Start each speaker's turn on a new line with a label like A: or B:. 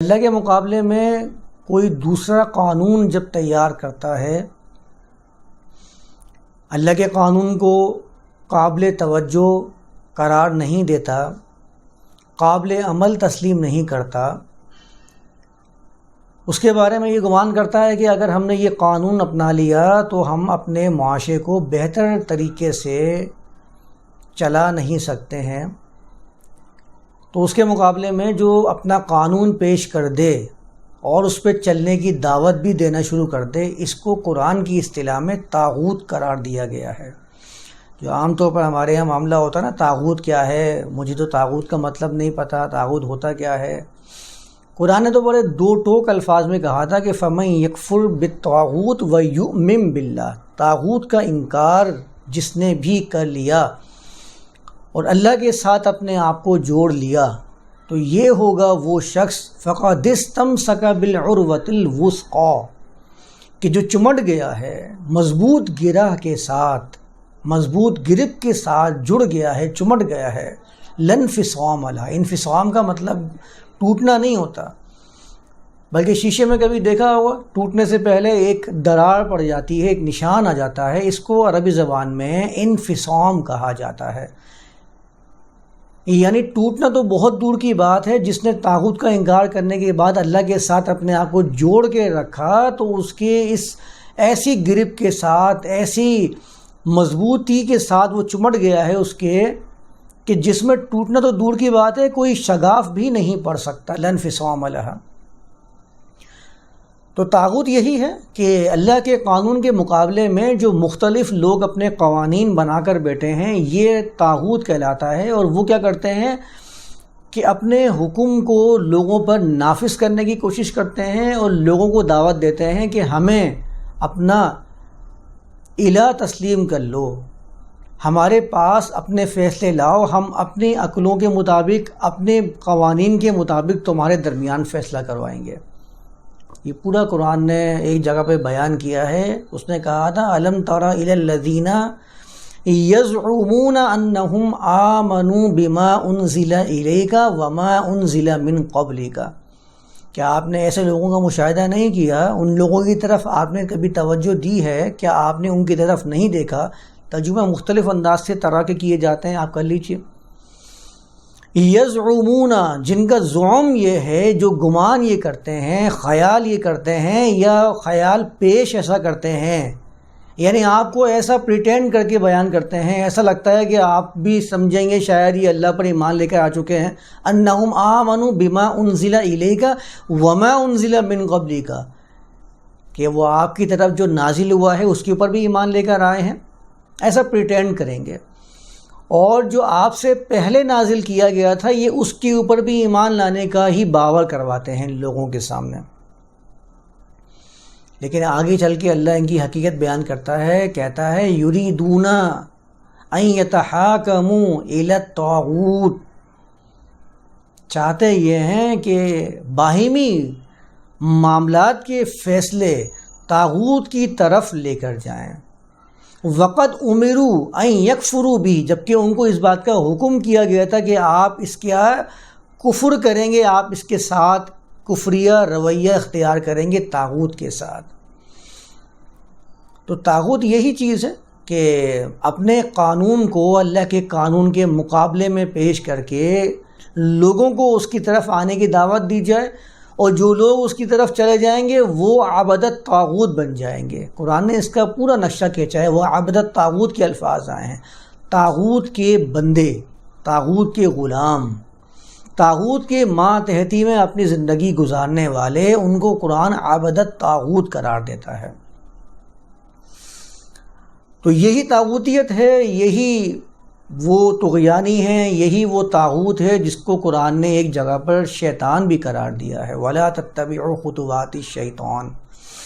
A: اللہ کے مقابلے میں کوئی دوسرا قانون جب تیار کرتا ہے، اللہ کے قانون کو قابل توجہ قرار نہیں دیتا، قابل عمل تسلیم نہیں کرتا، اس کے بارے میں یہ گمان کرتا ہے کہ اگر ہم نے یہ قانون اپنا لیا تو ہم اپنے معاشرے کو بہتر طریقے سے چلا نہیں سکتے ہیں۔ تو اس کے مقابلے میں جو اپنا قانون پیش کر دے اور اس پہ چلنے کی دعوت بھی دینا شروع کر دے، اس کو قرآن کی اصطلاح میں تاغوت قرار دیا گیا ہے۔ جو عام طور پر ہمارے یہاں معاملہ ہوتا ہے نا تاغوت کیا ہے؟ مجھے تو تاغوت کا مطلب نہیں پتہ تاغوت ہوتا کیا ہے؟ قرآن نے تو بڑے دو ٹوک الفاظ میں کہا تھا کہ فمن یکفر بتاغوت و یؤمن باللہ تاغوت کا انکار جس نے بھی کر لیا اور اللہ کے ساتھ اپنے آپ کو جوڑ لیا، تو یہ ہوگا وہ شخص فقادستم سکا بالعروت الوسقا کہ جو چمٹ گیا ہے، مضبوط گرہ کے ساتھ، مضبوط گرپ کے ساتھ جڑ گیا ہے، چمٹ گیا ہے۔ لن فسوام اللہ انفسوام کا مطلب ٹوٹنا نہیں ہوتا۔ بلکہ شیشے میں کبھی دیکھا ہوگا ٹوٹنے سے پہلے ایک درار پڑ جاتی ہے، ایک نشان آ جاتا ہے، اس کو عربی زبان میں انفسوم کہا جاتا ہے۔ یعنی ٹوٹنا تو بہت دور کی بات ہے، جس نے تاغت کا انکار کرنے کے بعد اللہ کے ساتھ اپنے آپ کو جوڑ کے رکھا، تو اس کے اس ایسی گرپ کے ساتھ، ایسی مضبوطی کے ساتھ وہ چمٹ گیا ہے اس کے کہ جس میں ٹوٹنا تو دور کی بات ہے، کوئی شگاف بھی نہیں پڑ سکتا، لن فسوام علیہ تو تاغت یہی ہے کہ اللہ کے قانون کے مقابلے میں جو مختلف لوگ اپنے قوانین بنا کر بیٹھے ہیں، یہ تاغت کہلاتا ہے اور وہ کیا کرتے ہیں کہ اپنے حکم کو لوگوں پر نافذ کرنے کی کوشش کرتے ہیں اور لوگوں کو دعوت دیتے ہیں کہ ہمیں اپنا الہ تسلیم کر لو، ہمارے پاس اپنے فیصلے لاؤ، ہم اپنی عقلوں کے مطابق، اپنے قوانین کے مطابق تمہارے درمیان فیصلہ کروائیں گے۔ یہ پورا قرآن نے ایک جگہ پہ بیان کیا ہے۔ اس نے کہا تھا علم طرا الدینہ یزعمون انہم آمنوا بما انزل الیکا وما انزل من قبلکا کیا آپ نے ایسے لوگوں کا مشاہدہ نہیں کیا؟ ان لوگوں کی طرف آپ نے کبھی توجہ دی ہے؟ کیا آپ نے ان کی طرف نہیں دیکھا؟ ترجمہ مختلف انداز سے طرح کے کیے جاتے ہیں، آپ کر لیجیے یزعمون، جن کا زعم یہ ہے، جو گمان یہ کرتے ہیں، خیال یہ کرتے ہیں یا خیال پیش ایسا کرتے ہیں۔ یعنی آپ کو ایسا پریٹینڈ کر کے بیان کرتے ہیں، ایسا لگتا ہے کہ آپ بھی سمجھیں گے، شاید یہ اللہ پر ایمان لے کر آ چکے ہیں۔ انہم آمنوا بما انزل الیکا وما انزل من قبلی کا کہ وہ آپ کی طرف جو نازل ہوا ہے، اس کے اوپر بھی ایمان لے کر آئے ہیں۔ ایسا پریٹینڈ کریں گے۔ اور جو آپ سے پہلے نازل کیا گیا تھا، یہ اس کے اوپر بھی ایمان لانے کا ہی باور کرواتے ہیں لوگوں کے سامنے۔ لیکن آگے چل کے اللہ ان کی حقیقت بیان کرتا ہے، کہتا ہے یوری دونا یتحاکمو الطاغوت۔ چاہتے یہ ہیں کہ باہمی معاملات کے فیصلے تاغوت کی طرف لے کر جائیں۔ وقت عمرو این یکفرو بھی جبکہ ان کو اس بات کا حکم کیا گیا تھا کہ آپ اس کیا کفر کریں گے، آپ اس کے ساتھ کفریہ، رویہ اختیار کریں گے تاغوت کے ساتھ۔ تو تاغوت یہی چیز ہے کہ اپنے قانون کو اللہ کے قانون کے مقابلے میں پیش کر کے لوگوں کو اس کی طرف آنے کی دعوت دی جائے۔ اور جو لوگ اس کی طرف چلے جائیں گے، وہ عبدت تاغوت بن جائیں گے۔ قرآن نے اس کا پورا نقشہ کھینچا ہے وہ عبدت تاغوت کے الفاظ آئے ہیں۔ تاغوت کے بندے تاغوت کے غلام تاغوت کے ماتحتی میں اپنی زندگی گزارنے والے، ان کو قرآن عبدت تاغوت قرار دیتا ہے۔ تو یہی تاغوتیت ہے، یہی وہ تغیانی ہیں، یہی وہ تاغوت ہے جس کو قرآن نے ایک جگہ پر شیطان بھی قرار دیا ہے۔ ولا تتبعوا خطوات شیطان